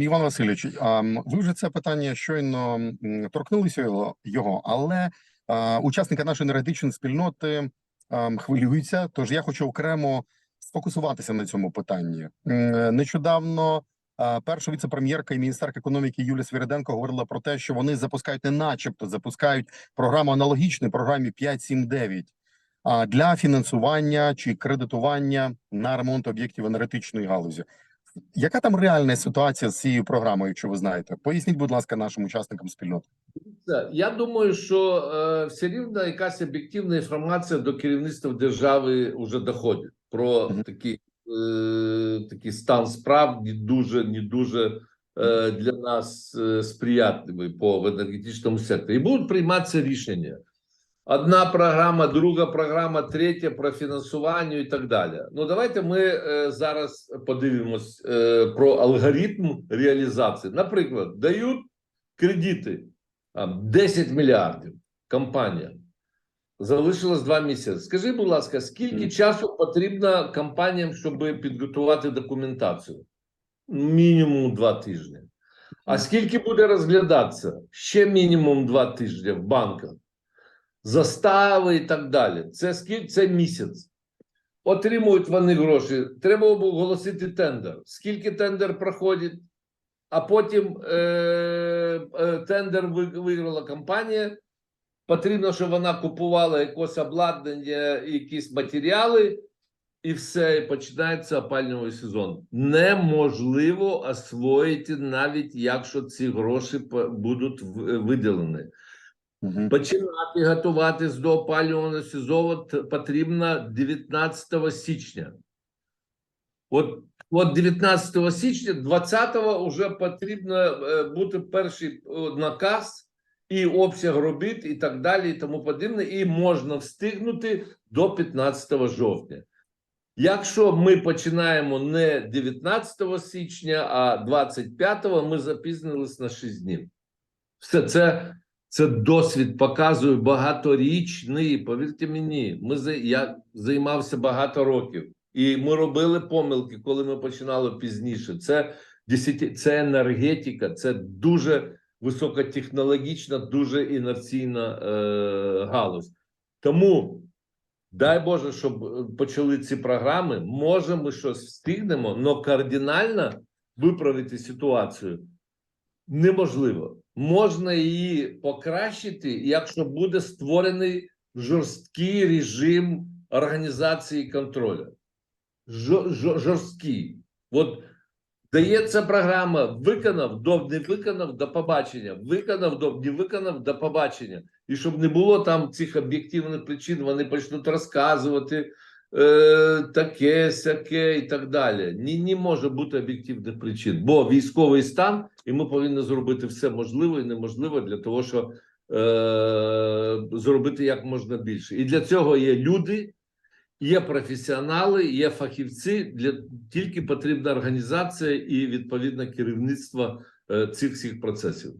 Іван Васильович, ви вже це питання щойно торкнулися його, але учасники нашої енергетичної спільноти хвилюються. Тож я хочу окремо сфокусуватися на цьому питанні. Нещодавно перша віце-прем'єрка і міністерка економіки Юлія Свириденко говорила про те, що вони запускають, не начебто запускають програму аналогічну програмі 5.7.9 а, для фінансування чи кредитування на ремонт об'єктів енергетичної галузі. Яка там реальна ситуація з цією програмою, якщо ви знаєте? Поясніть, будь ласка, нашим учасникам спільноти. Я думаю, що е, все рівно якась об'єктивна інформація до керівництва держави вже доходить про такий, е, такий стан справ не дуже, не дуже е, для нас е, сприятливий по енергетичному секторі. І будуть прийматися рішення. Одна програма, друга програма, третя про фінансування і так далі. Ну давайте ми е, зараз подивимось е, про алгоритм реалізації. Наприклад, дають кредити там, 10 мільярдів компанія. Залишилось два місяці. Скажи, будь ласка, скільки часу потрібно компаніям, щоб підготувати документацію? Мінімум два тижні. А скільки буде розглядатися? Ще мінімум два тижні в банках. Застави і так далі. Це скільки це місяць. Отримують вони гроші. Треба було оголосити тендер. Скільки тендер проходить? а потім е, е, тендер виграла компанія. Потрібно, щоб вона купувала якось обладнання, якісь матеріали, і все, і починається опалювальний сезон. Неможливо освоїти, навіть якщо ці гроші будуть виділені. Мгм. Починати готуватись до опалювального сезону потрібно 19 січня. От, от 19 січня, 20-го вже потрібно е, бути перший наказ і обсяг робіт, і так далі, і тому подібне, і можна встигнути до 15 жовтня. Якщо ми починаємо не 19 січня, а 25-го, ми запізнились на 6 днів. Все це, це досвід показує багаторічний. Повірте мені, ми я займався багато років, і ми робили помилки, коли ми починали пізніше. Це це енергетика, це дуже високотехнологічна, дуже інерційна е, галузь. Тому дай Боже, щоб е, почали ці програми. Може, ми щось встигнемо, але кардинально виправити ситуацію неможливо. Можна її покращити, якщо буде створений жорсткий режим організації контролю. Жо- жо- жорсткий. От дається програма, виконав, до не виконав до побачення, виконав до не виконав до побачення. І щоб не було там цих об'єктивних причин, вони почнуть розказувати е, таке, сяке і так далі. Ні, не може бути об'єктивних причин, бо військовий стан, і ми повинні зробити все можливе і неможливе для того, щоб е, зробити як можна більше. І для цього є люди, є професіонали, є фахівці. Для тільки потрібна організація і відповідне керівництво е, цих всіх процесів.